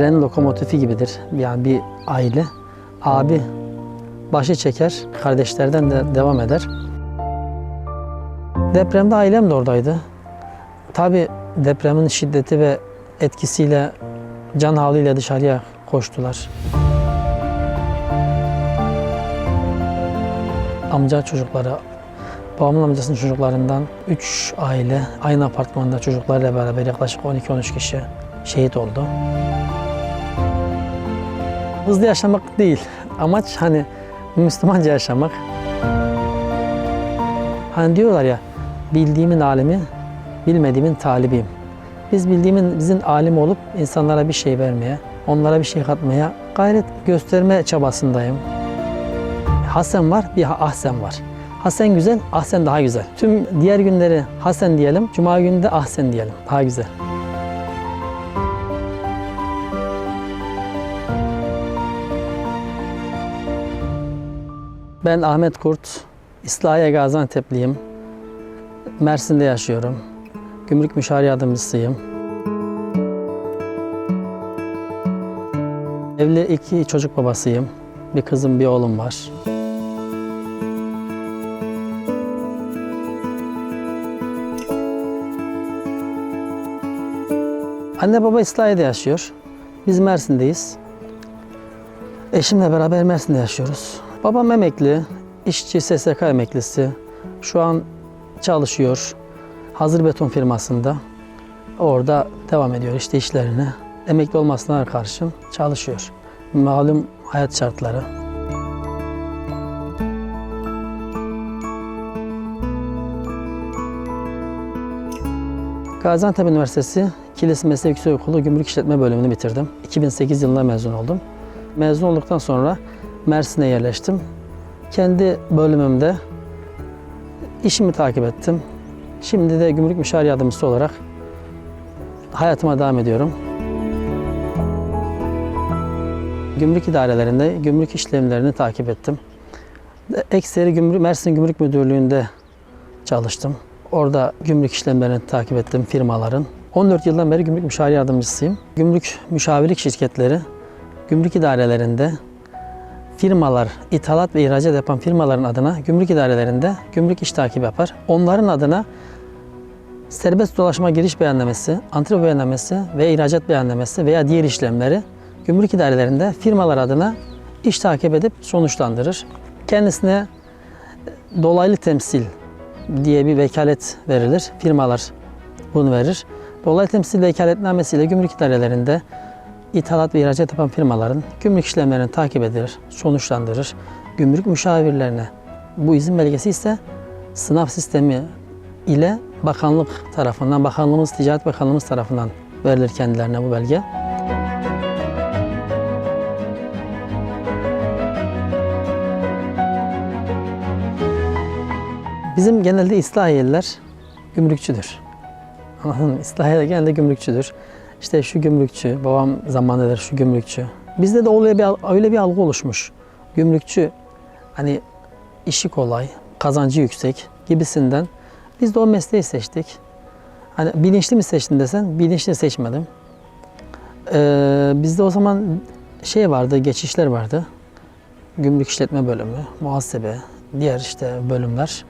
tren lokomotifi gibidir. Yani bir aile. Abi başı çeker, kardeşlerden de devam eder. Depremde ailem de oradaydı. Tabi depremin şiddeti ve etkisiyle can havliyle dışarıya koştular. Amca çocukları, babamın amcasının çocuklarından 3 aile aynı apartmanda çocuklarıyla beraber yaklaşık 12-13 kişi şehit oldu. Hızlı yaşamak değil. Amaç hani Müslümanca yaşamak. Hani diyorlar ya bildiğimin alimi, bilmediğimin talibiyim. Biz bildiğimin bizim alim olup insanlara bir şey vermeye, onlara bir şey katmaya gayret gösterme çabasındayım. Hasen var, bir Ahsen var. Hasen güzel, Ahsen daha güzel. Tüm diğer günleri Hasen diyelim, Cuma günü de Ahsen diyelim. Daha güzel. Ben Ahmet Kurt, İslahiye Gaziantep'liyim. Mersin'de yaşıyorum. Gümrük müşavir yardımcısıyım. Evli iki çocuk babasıyım. Bir kızım, bir oğlum var. Anne baba İslahiye'de yaşıyor. Biz Mersin'deyiz. Eşimle beraber Mersin'de yaşıyoruz. Babam emekli, işçi SSK emeklisi. Şu an çalışıyor. Hazır beton firmasında. Orada devam ediyor işte işlerine. Emekli olmasına karşın çalışıyor. Malum hayat şartları. Gaziantep Üniversitesi Kilis Meslek Yüksekokulu Gümrük İşletme bölümünü bitirdim. 2008 yılında mezun oldum. Mezun olduktan sonra Mersin'e yerleştim. Kendi bölümümde işimi takip ettim. Şimdi de gümrük müşavir yardımcısı olarak hayatıma devam ediyorum. Gümrük idarelerinde gümrük işlemlerini takip ettim. Ekseri gümrük, Mersin Gümrük Müdürlüğü'nde çalıştım. Orada gümrük işlemlerini takip ettim firmaların. 14 yıldan beri gümrük müşavir yardımcısıyım. Gümrük müşavirlik şirketleri gümrük idarelerinde firmalar, ithalat ve ihracat yapan firmaların adına gümrük idarelerinde gümrük iş takibi yapar. Onların adına serbest dolaşma giriş beyannamesi, antre beyannamesi ve ihracat beyannamesi veya diğer işlemleri gümrük idarelerinde firmalar adına iş takip edip sonuçlandırır. Kendisine dolaylı temsil diye bir vekalet verilir. Firmalar bunu verir. Dolaylı temsil vekaletnamesiyle gümrük idarelerinde ithalat ve ihracat yapan firmaların gümrük işlemlerini takip eder, sonuçlandırır. Gümrük müşavirlerine bu izin belgesi ise sınav sistemi ile bakanlık tarafından, bakanlığımız, Ticaret Bakanlığımız tarafından verilir kendilerine bu belge. Bizim genelde İslahiyeliler gümrükçüdür. Anladın mı? İslahiyeler genelde gümrükçüdür. İşte şu gümrükçü, babam zamanıdır şu gümrükçü. Bizde de öyle bir, öyle bir algı oluşmuş. Gümrükçü hani işi kolay, kazancı yüksek gibisinden. Biz de o mesleği seçtik. Hani bilinçli mi seçtin desen, bilinçli seçmedim. Ee, bizde o zaman şey vardı, geçişler vardı. Gümrük işletme bölümü, muhasebe, diğer işte bölümler.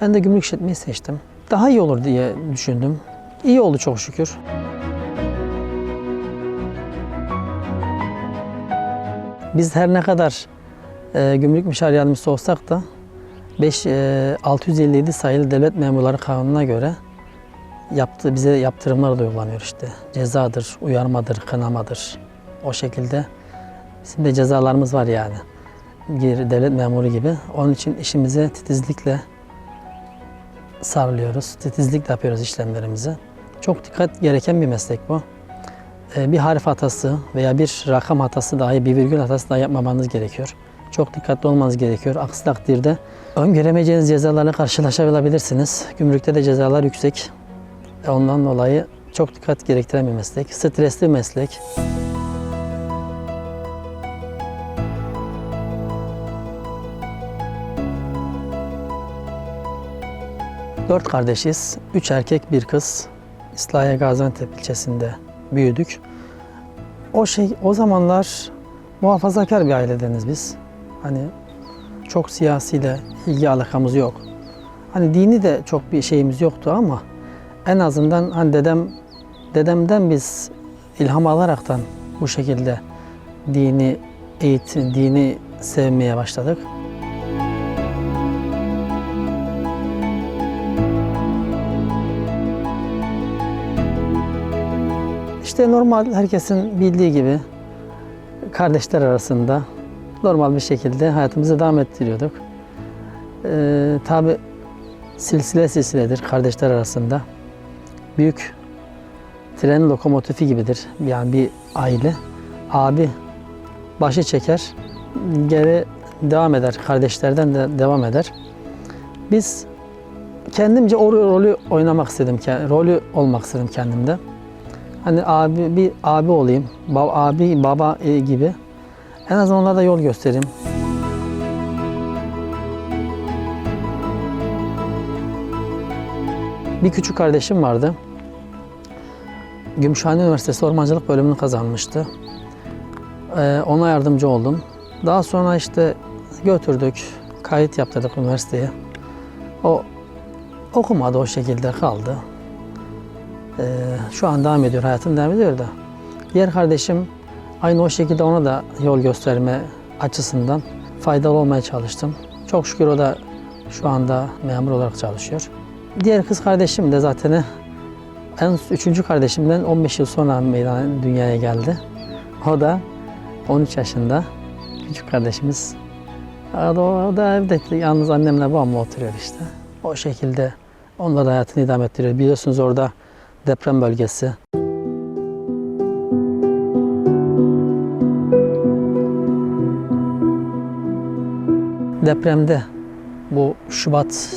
Ben de gümrük işletmeyi seçtim. Daha iyi olur diye düşündüm. İyi oldu çok şükür. Biz her ne kadar e, gümrük müşavir yardımcısı olsak da 5 e, 657 sayılı devlet memurları kanununa göre yaptı bize yaptırımlar da uygulanıyor işte. Cezadır, uyarmadır, kınamadır. O şekilde bizim de cezalarımız var yani. Bir devlet memuru gibi. Onun için işimize titizlikle sarılıyoruz. Titizlikle yapıyoruz işlemlerimizi. Çok dikkat gereken bir meslek bu. Ee, Bir harf hatası veya bir rakam hatası dahi, bir virgül hatası dahi yapmamanız gerekiyor. Çok dikkatli olmanız gerekiyor. Aksi takdirde öngöremeyeceğiniz cezalarla karşılaşabilirsiniz. Gümrükte de cezalar yüksek. E, Ondan dolayı çok dikkat gerektiren bir meslek. Stresli bir meslek. Dört kardeşiz. Üç erkek, bir kız. İslahiye Gaziantep ilçesinde büyüdük. o şey o zamanlar muhafazakar bir ailedeniz biz. Hani çok siyasiyle ilgi alakamız yok. Hani dini de çok bir şeyimiz yoktu ama en azından hani dedem dedemden biz ilham alaraktan bu şekilde dini eğitim, dini sevmeye başladık. İşte normal herkesin bildiği gibi kardeşler arasında normal bir şekilde hayatımızı devam ettiriyorduk. Ee, Tabi silsile silsiledir kardeşler arasında. Büyük tren lokomotifi gibidir. Yani bir aile. Abi başı çeker, geri devam eder. Kardeşlerden de devam eder. Biz kendimce o rolü oynamak istedim. Rolü olmak istedim kendimde. Hani abi bir abi olayım, ba- abi baba e, gibi. En azından onlara da yol göstereyim. Bir küçük kardeşim vardı. Gümüşhane Üniversitesi Ormancılık bölümünü kazanmıştı. Ee, ona yardımcı oldum. Daha sonra işte götürdük, kayıt yaptırdık üniversiteye. O okumadı o şekilde kaldı. Ee, şu an devam ediyor, hayatım devam ediyor da. Diğer kardeşim aynı o şekilde ona da yol gösterme açısından faydalı olmaya çalıştım. Çok şükür o da şu anda memur olarak çalışıyor. Diğer kız kardeşim de zaten en üçüncü kardeşimden 15 yıl sonra meydana dünyaya geldi. O da 13 yaşında. Küçük kardeşimiz. O da, evde yalnız annemle babamla oturuyor işte. O şekilde onlar hayatını idame ettiriyor. Biliyorsunuz orada deprem bölgesi. Depremde bu Şubat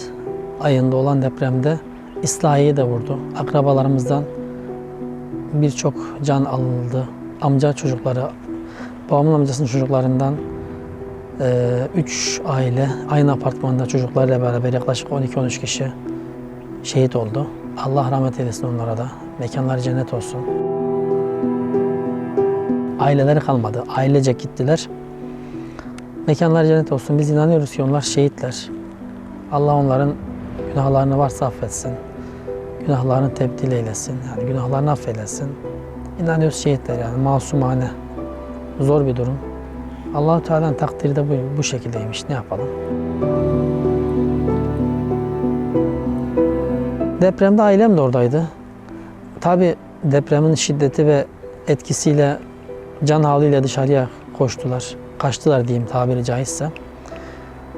ayında olan depremde İslahiye de vurdu. Akrabalarımızdan birçok can alındı. Amca çocukları, babamın amcasının çocuklarından 3 aile aynı apartmanda çocuklarıyla beraber yaklaşık 12-13 kişi şehit oldu. Allah rahmet eylesin onlara da. Mekanları cennet olsun. Aileleri kalmadı. Ailece gittiler. Mekanları cennet olsun. Biz inanıyoruz ki onlar şehitler. Allah onların günahlarını varsa affetsin. Günahlarını tebdil eylesin. Yani günahlarını affeylesin. İnanıyoruz şehitler yani masumane. Zor bir durum. Allahu Teala'nın takdiri de bu, bu şekildeymiş. Ne yapalım? Depremde ailem de oradaydı. Tabi depremin şiddeti ve etkisiyle can havliyle dışarıya koştular. Kaçtılar diyeyim tabiri caizse.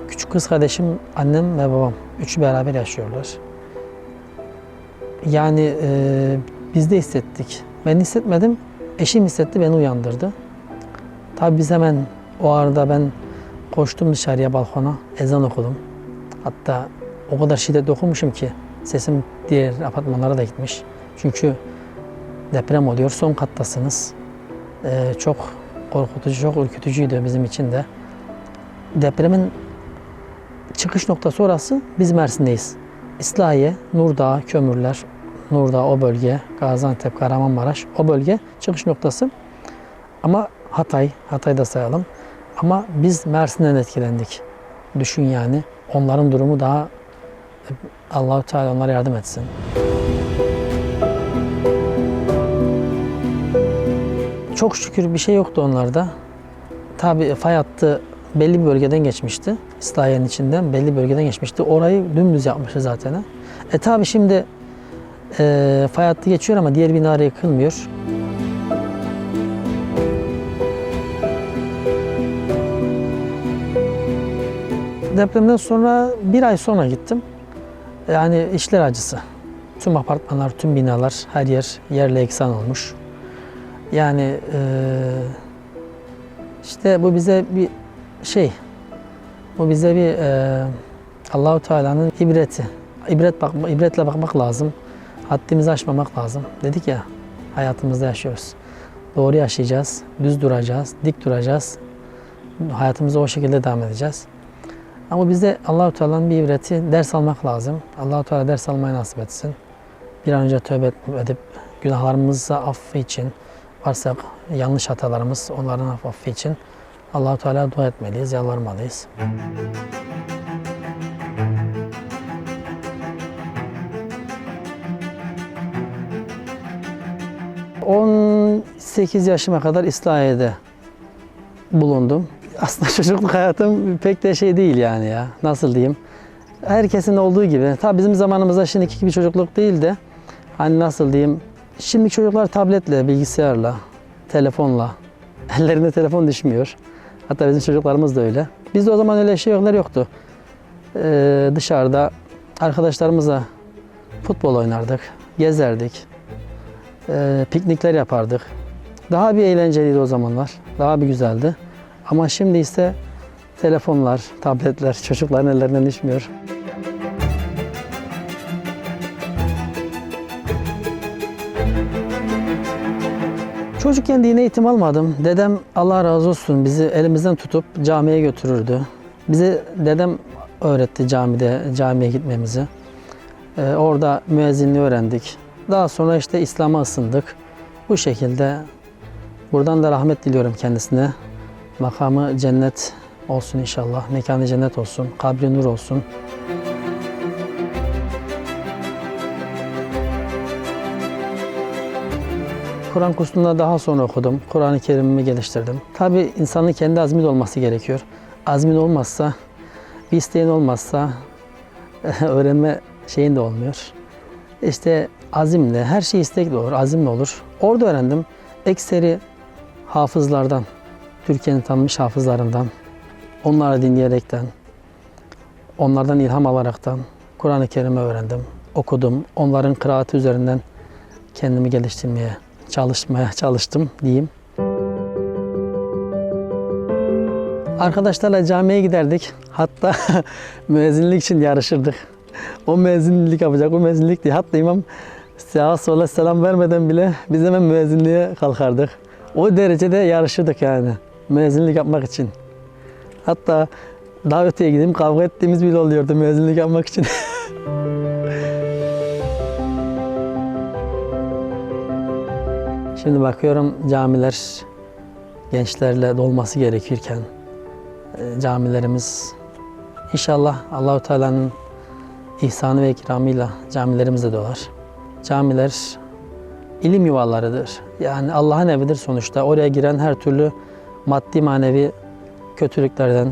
Küçük kız kardeşim, annem ve babam. Üçü beraber yaşıyorlar. Yani e, biz de hissettik. Ben hissetmedim. Eşim hissetti, beni uyandırdı. Tabii biz hemen o arada ben koştum dışarıya balkona, ezan okudum. Hatta o kadar şiddet okumuşum ki sesim diğer apartmanlara da gitmiş. Çünkü deprem oluyor, son kattasınız. Ee, çok korkutucu, çok ürkütücüydü bizim için de. Depremin çıkış noktası orası, biz Mersin'deyiz. İslahiye, Nurdağ, Kömürler, Nurdağ o bölge, Gaziantep, Kahramanmaraş o bölge çıkış noktası. Ama Hatay, Hatay'da sayalım. Ama biz Mersin'den etkilendik. Düşün yani. Onların durumu daha Allahu Teala onlara yardım etsin. Çok şükür bir şey yoktu onlarda. Tabi fay hattı belli bir bölgeden geçmişti. İslahiye'nin içinden belli bir bölgeden geçmişti. Orayı dümdüz yapmıştı zaten. E tabi şimdi e, fay hattı geçiyor ama diğer binalar yıkılmıyor. Depremden sonra bir ay sonra gittim. Yani işler acısı. Tüm apartmanlar, tüm binalar, her yer yerle eksan olmuş. Yani eee, işte bu bize bir şey, bu bize bir eee Allahu Teala'nın ibreti. İbret bakma, ibretle bakmak lazım. Haddimizi aşmamak lazım. Dedik ya, hayatımızda yaşıyoruz. Doğru yaşayacağız, düz duracağız, dik duracağız. Hayatımıza o şekilde devam edeceğiz. Ama bize Allahu Teala'nın bir ibreti ders almak lazım. Allahu Teala ders almayı nasip etsin. Bir an önce tövbe edip günahlarımızı affı için varsa yanlış hatalarımız onların affı için Allahu Teala dua etmeliyiz, yalvarmalıyız. ...18 yaşıma kadar İslahiye'de bulundum. Aslında çocukluk hayatım pek de şey değil yani ya. Nasıl diyeyim? Herkesin olduğu gibi. Tabii bizim zamanımızda şimdiki gibi çocukluk değil de... ...hani nasıl diyeyim... Şimdi çocuklar tabletle, bilgisayarla, telefonla... ...ellerinde telefon düşmüyor. Hatta bizim çocuklarımız da öyle. Bizde o zaman öyle şeyler yoktu. Ee, dışarıda arkadaşlarımızla futbol oynardık, gezerdik, ee, piknikler yapardık. Daha bir eğlenceliydi o zamanlar, daha bir güzeldi. Ama şimdi ise telefonlar, tabletler çocukların ellerinden düşmüyor. Çocukken dine eğitim almadım. Dedem Allah razı olsun bizi elimizden tutup camiye götürürdü. Bize dedem öğretti camide camiye gitmemizi. Ee, orada müezzinliği öğrendik. Daha sonra işte İslam'a ısındık. Bu şekilde buradan da rahmet diliyorum kendisine. Makamı cennet olsun inşallah. Mekanı cennet olsun. Kabri nur olsun. Kur'an kursunda daha sonra okudum. Kur'an-ı Kerim'imi geliştirdim. Tabi insanın kendi azmi de olması gerekiyor. Azmin olmazsa, bir isteğin olmazsa öğrenme şeyin de olmuyor. İşte azimle, her şey istekle olur, azimle olur. Orada öğrendim. Ekseri hafızlardan, Türkiye'nin tanınmış hafızlarından, onları dinleyerekten, onlardan ilham alaraktan Kur'an-ı Kerim'i öğrendim, okudum. Onların kıraati üzerinden kendimi geliştirmeye, çalışmaya çalıştım diyeyim. Arkadaşlarla camiye giderdik. Hatta müezzinlik için yarışırdık. O müezzinlik yapacak, o müezzinlik diye. Hatta imam sağa sola selam vermeden bile biz hemen müezzinliğe kalkardık. O derecede yarışırdık yani müezzinlik yapmak için. Hatta daha öteye gideyim kavga ettiğimiz bile oluyordu müezzinlik yapmak için. Şimdi bakıyorum camiler gençlerle dolması gerekirken e, camilerimiz inşallah Allahu Teala'nın ihsanı ve ikramıyla camilerimiz de dolar. Camiler ilim yuvalarıdır. Yani Allah'ın evidir sonuçta. Oraya giren her türlü maddi manevi kötülüklerden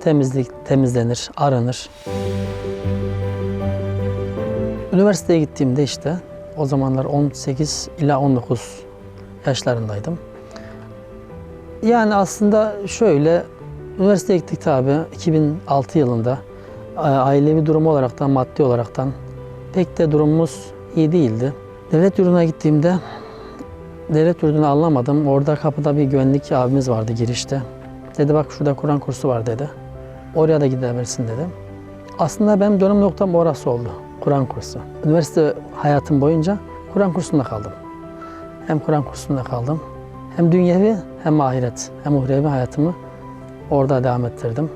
temizlik temizlenir, aranır. Üniversiteye gittiğimde işte o zamanlar 18 ila 19 yaşlarındaydım. Yani aslında şöyle üniversiteye gittik tabi 2006 yılında A- ailevi durumu olaraktan maddi olaraktan pek de durumumuz iyi değildi. Devlet yurduna gittiğimde devlet yurdunu anlamadım. Orada kapıda bir güvenlik abimiz vardı girişte. Dedi bak şurada Kur'an kursu var dedi. Oraya da gidebilirsin dedi. Aslında benim dönüm noktam orası oldu. Kur'an kursu. Üniversite hayatım boyunca Kur'an kursunda kaldım. Hem Kur'an kursunda kaldım. Hem dünyevi hem ahiret hem uhrevi hayatımı orada devam ettirdim.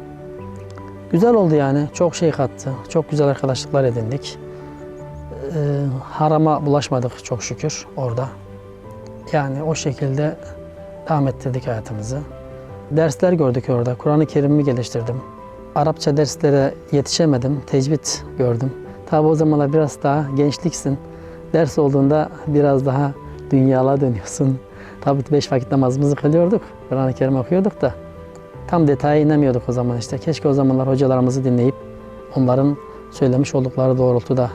Güzel oldu yani. Çok şey kattı. Çok güzel arkadaşlıklar edindik. Ee, harama bulaşmadık çok şükür orada. Yani o şekilde devam ettirdik hayatımızı. Dersler gördük orada. Kur'an-ı Kerim'i geliştirdim. Arapça derslere yetişemedim. Tecvid gördüm. Tabi o zamanlar biraz daha gençliksin. Ders olduğunda biraz daha dünyala dönüyorsun. Tabi beş vakit namazımızı kılıyorduk. Kur'an-ı Kerim okuyorduk da. Tam detaya inemiyorduk o zaman işte. Keşke o zamanlar hocalarımızı dinleyip onların söylemiş oldukları doğrultuda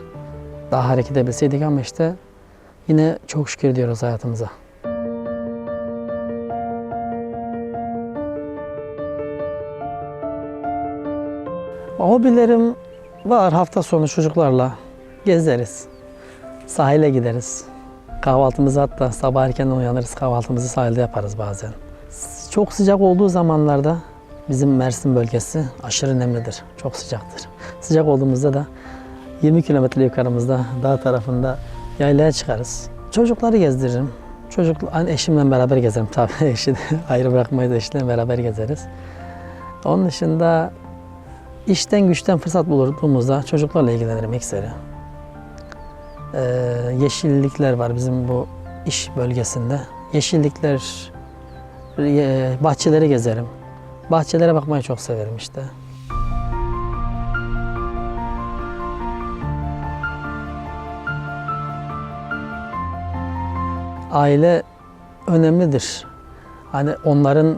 daha hareket edebilseydik ama işte yine çok şükür diyoruz hayatımıza. Hobilerim var. Hafta sonu çocuklarla gezeriz. Sahile gideriz. Kahvaltımızı hatta sabah erkenden uyanırız. Kahvaltımızı sahilde yaparız bazen. Çok sıcak olduğu zamanlarda bizim Mersin bölgesi aşırı nemlidir. Çok sıcaktır. Sıcak olduğumuzda da 20 kilometre yukarımızda dağ tarafında yaylaya çıkarız. Çocukları gezdiririm. Çocuk, hani eşimle beraber gezerim tabii. Eşi de ayrı bırakmayız eşimle beraber gezeriz. Onun dışında işten güçten fırsat bulduğumuzda çocuklarla ilgilenirim ekseri. Ee, yeşillikler var bizim bu iş bölgesinde. yeşillikler, e, bahçeleri gezerim. Bahçelere bakmayı çok severim işte. Aile önemlidir. Hani onların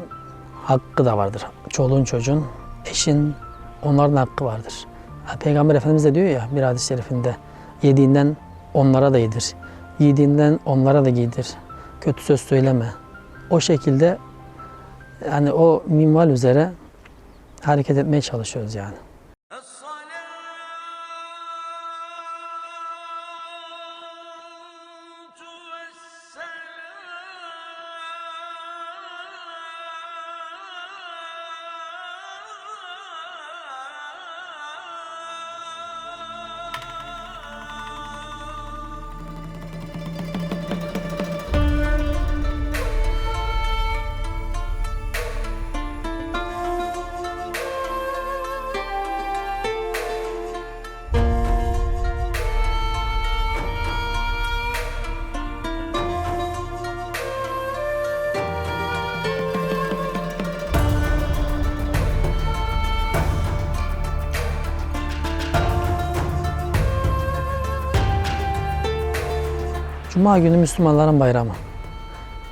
hakkı da vardır. Çoluğun çocuğun, eşin onların hakkı vardır. Peygamber Efendimiz de diyor ya bir hadis-i şerifinde yediğinden onlara da yedir. Giydiğinden onlara da giydir. Kötü söz söyleme. O şekilde yani o minval üzere hareket etmeye çalışıyoruz yani. Cuma günü Müslümanların bayramı.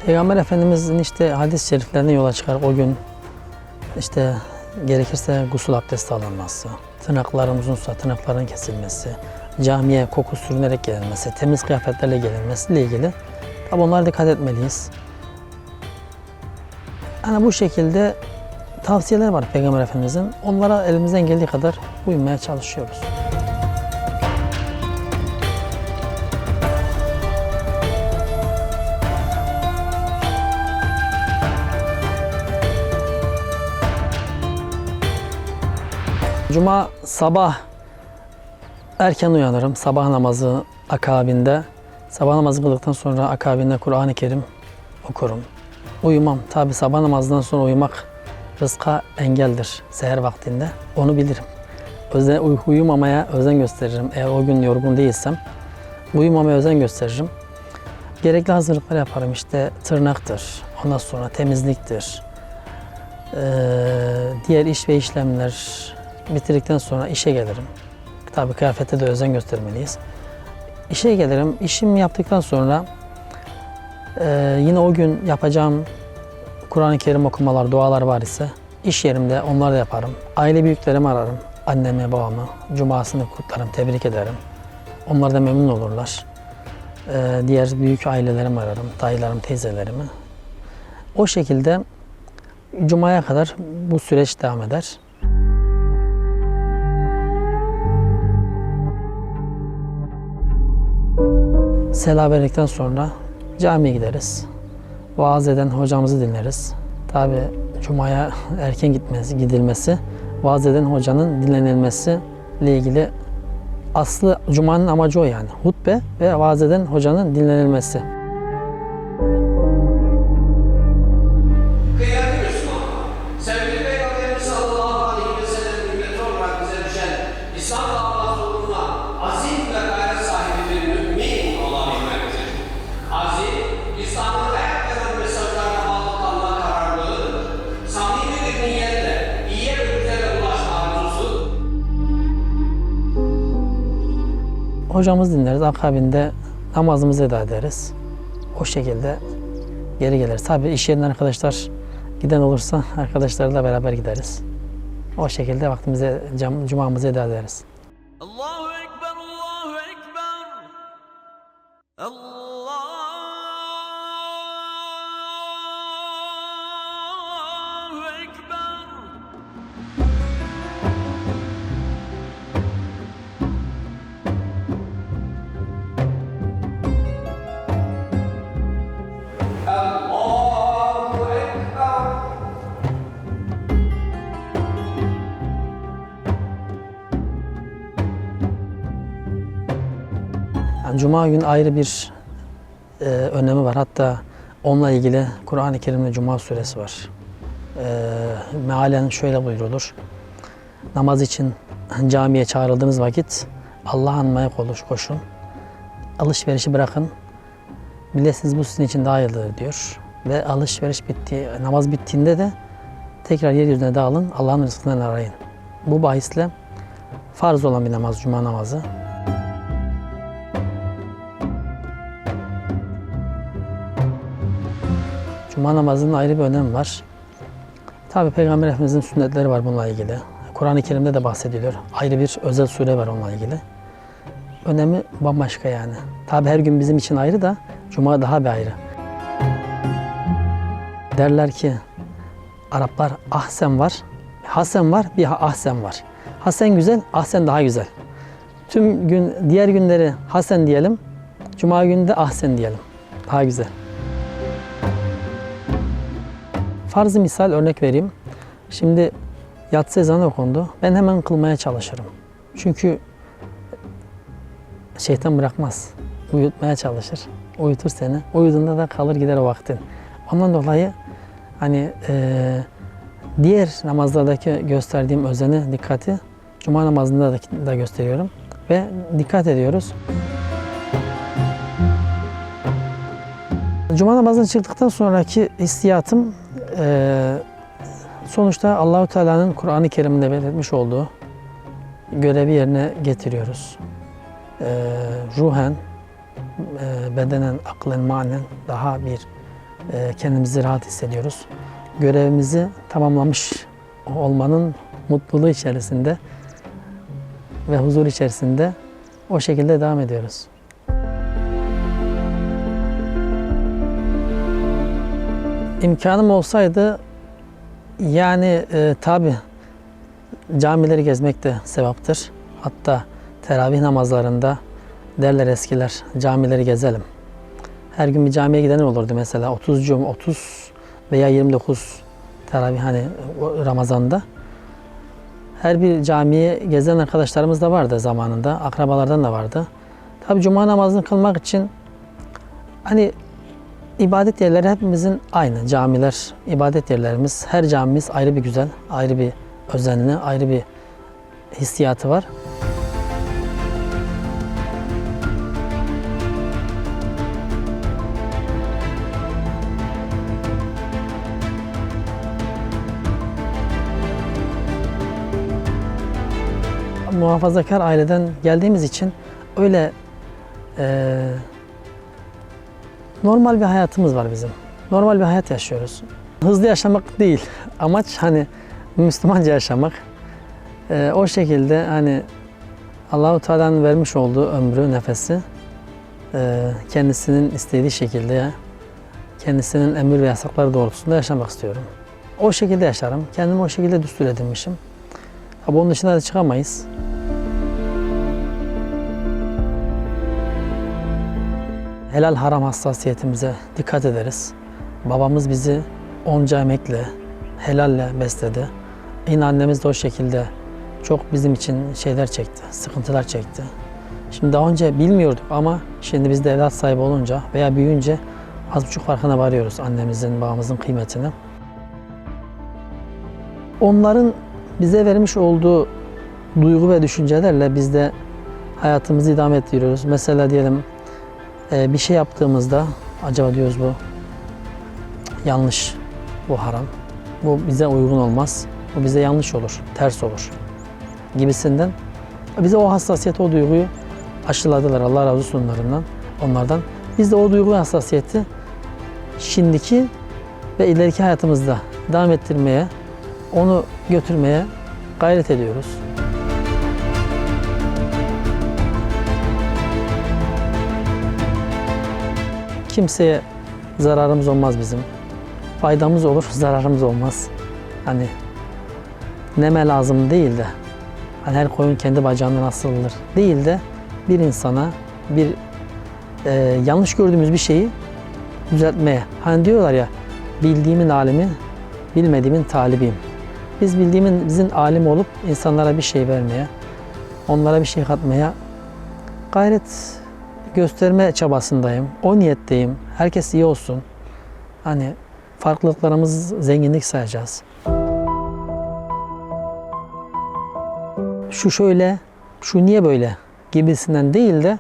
Peygamber Efendimizin işte hadis-i şeriflerine yola çıkar o gün işte gerekirse gusül abdesti alınması, tırnakların uzunsa tırnakların kesilmesi, camiye koku sürünerek gelinmesi, temiz kıyafetlerle gelinmesiyle ilgili tabi onlara dikkat etmeliyiz. Yani bu şekilde tavsiyeler var Peygamber Efendimizin. Onlara elimizden geldiği kadar uymaya çalışıyoruz. Cuma sabah erken uyanırım. Sabah namazı akabinde. Sabah namazı kıldıktan sonra akabinde Kur'an-ı Kerim okurum. Uyumam. Tabi sabah namazından sonra uyumak rızka engeldir seher vaktinde. Onu bilirim. Özen, uy- uyumamaya özen gösteririm. Eğer o gün yorgun değilsem uyumamaya özen gösteririm. Gerekli hazırlıklar yaparım. İşte tırnaktır, ondan sonra temizliktir, ee, diğer iş ve işlemler bitirdikten sonra işe gelirim. Tabii kıyafete de özen göstermeliyiz. İşe gelirim. İşimi yaptıktan sonra e, yine o gün yapacağım Kur'an-ı Kerim okumalar, dualar var ise iş yerimde onları da yaparım. Aile büyüklerimi ararım. Annemi, babamı, cumasını kutlarım, tebrik ederim. Onlar da memnun olurlar. Ee, diğer büyük ailelerimi ararım, dayılarım, teyzelerimi. O şekilde Cuma'ya kadar bu süreç devam eder. Selam verdikten sonra camiye gideriz. Vaaz eden hocamızı dinleriz. Tabi Cuma'ya erken gitmesi, gidilmesi, vaaz eden hocanın dinlenilmesi ile ilgili aslı Cuma'nın amacı o yani. Hutbe ve vaaz eden hocanın dinlenilmesi. Hocamızı dinleriz. Akabinde namazımızı eda ederiz. O şekilde geri geliriz. Tabi iş yerinden arkadaşlar giden olursa arkadaşlarla beraber gideriz. O şekilde vaktimize, cumamızı eda ederiz. Cuma günü ayrı bir e, önemi var. Hatta onunla ilgili Kur'an-ı Kerim'de Cuma suresi var. E, mealen şöyle buyurulur. Namaz için camiye çağrıldığınız vakit Allah anmaya konuş, koşun. Alışverişi bırakın. Bilesiniz bu sizin için daha hayırlıdır diyor. Ve alışveriş bitti, namaz bittiğinde de tekrar yeryüzüne dağılın, Allah'ın rızkından arayın. Bu bahisle farz olan bir namaz, cuma namazı. Cuma namazının ayrı bir önemi var. Tabi Peygamber Efendimizin sünnetleri var bununla ilgili. Kur'an-ı Kerim'de de bahsediliyor. Ayrı bir özel sure var onunla ilgili. Önemi bambaşka yani. Tabi her gün bizim için ayrı da Cuma daha bir ayrı. Derler ki Araplar ahsen var, hasen var, bir ahsen var. Hasen güzel, ahsen daha güzel. Tüm gün diğer günleri hasen diyelim, Cuma günü de ahsen diyelim. Daha güzel. Farzı misal örnek vereyim. Şimdi yatsı ezanı okundu. Ben hemen kılmaya çalışırım. Çünkü şeytan bırakmaz. Uyutmaya çalışır. Uyutur seni. Uyuduğunda da kalır gider o vaktin. Ondan dolayı hani eee, diğer namazlardaki gösterdiğim özeni, dikkati Cuma namazında da, gösteriyorum. Ve dikkat ediyoruz. Cuma namazından çıktıktan sonraki hissiyatım eee, sonuçta Allahu Teala'nın Kur'an-ı Kerim'de belirtmiş olduğu görevi yerine getiriyoruz. Eee, ruhen, eee, bedenen, aklen, manen daha bir eee, kendimizi rahat hissediyoruz. Görevimizi tamamlamış olmanın mutluluğu içerisinde ve huzur içerisinde o şekilde devam ediyoruz. İmkanım olsaydı yani e, tabi camileri gezmek de sevaptır. Hatta teravih namazlarında derler eskiler camileri gezelim. Her gün bir camiye giden olurdu mesela 30 cum 30 veya 29 teravih hani Ramazan'da. Her bir camiye gezen arkadaşlarımız da vardı zamanında. Akrabalardan da vardı. Tabi cuma namazını kılmak için hani ibadet yerleri hepimizin aynı. Camiler, ibadet yerlerimiz, her camimiz ayrı bir güzel, ayrı bir özenli, ayrı bir hissiyatı var. Muhafazakar aileden geldiğimiz için öyle eee normal bir hayatımız var bizim. Normal bir hayat yaşıyoruz. Hızlı yaşamak değil. Amaç hani Müslümanca yaşamak. Ee, o şekilde hani Allahu Teala'nın vermiş olduğu ömrü, nefesi e, kendisinin istediği şekilde kendisinin emir ve yasakları doğrultusunda yaşamak istiyorum. O şekilde yaşarım. Kendimi o şekilde düstur edinmişim. Ama onun dışına da çıkamayız. Helal haram hassasiyetimize dikkat ederiz. Babamız bizi onca emekle, helalle besledi. Yine annemiz de o şekilde çok bizim için şeyler çekti, sıkıntılar çekti. Şimdi daha önce bilmiyorduk ama şimdi biz de evlat sahibi olunca veya büyüyünce az buçuk farkına varıyoruz annemizin, babamızın kıymetini. Onların bize vermiş olduğu duygu ve düşüncelerle biz de hayatımızı idame ettiriyoruz. Mesela diyelim bir şey yaptığımızda acaba diyoruz bu yanlış, bu haram, bu bize uygun olmaz, bu bize yanlış olur, ters olur gibisinden bize o hassasiyet, o duyguyu aşıladılar Allah razı olsun onlarından, onlardan. Biz de o duygu hassasiyeti şimdiki ve ileriki hayatımızda devam ettirmeye, onu götürmeye gayret ediyoruz. Kimseye zararımız olmaz bizim. Faydamız olur, zararımız olmaz. Hani neme lazım değil de hani her koyun kendi bacağından asılır değil de bir insana bir e, yanlış gördüğümüz bir şeyi düzeltmeye. Hani diyorlar ya bildiğimin alimi, bilmediğimin talibiyim. Biz bildiğimin bizim alim olup insanlara bir şey vermeye, onlara bir şey katmaya gayret gösterme çabasındayım. O niyetteyim. Herkes iyi olsun. Hani farklılıklarımız zenginlik sayacağız. Şu şöyle, şu niye böyle gibisinden değil de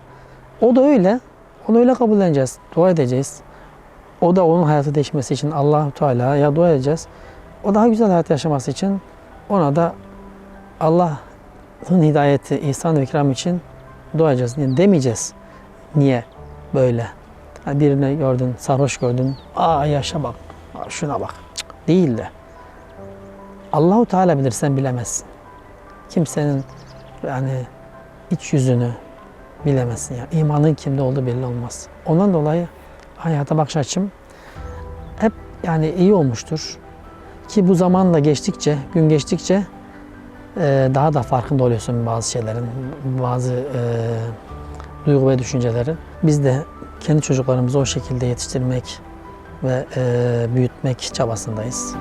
o da öyle, Onu öyle kabulleneceğiz. Dua edeceğiz. O da onun hayatı değişmesi için Allahu Teala'ya dua edeceğiz. O daha güzel hayat yaşaması için ona da Allah'ın hidayeti, ihsan ve ikram için dua edeceğiz. Yani demeyeceğiz. Niye böyle? Ha, birini gördün, sarhoş gördün. Aa yaşa bak, aa, şuna bak. Cık, Değil de. Allahu Teala bilir, sen bilemezsin. Kimsenin yani iç yüzünü bilemezsin. Yani imanın kimde olduğu belli olmaz. Ondan dolayı hayata bakış açım hep yani iyi olmuştur. Ki bu zamanla geçtikçe, gün geçtikçe daha da farkında oluyorsun bazı şeylerin, bazı duygu ve düşüncelerin. Biz de kendi çocuklarımızı o şekilde yetiştirmek ve büyütmek çabasındayız.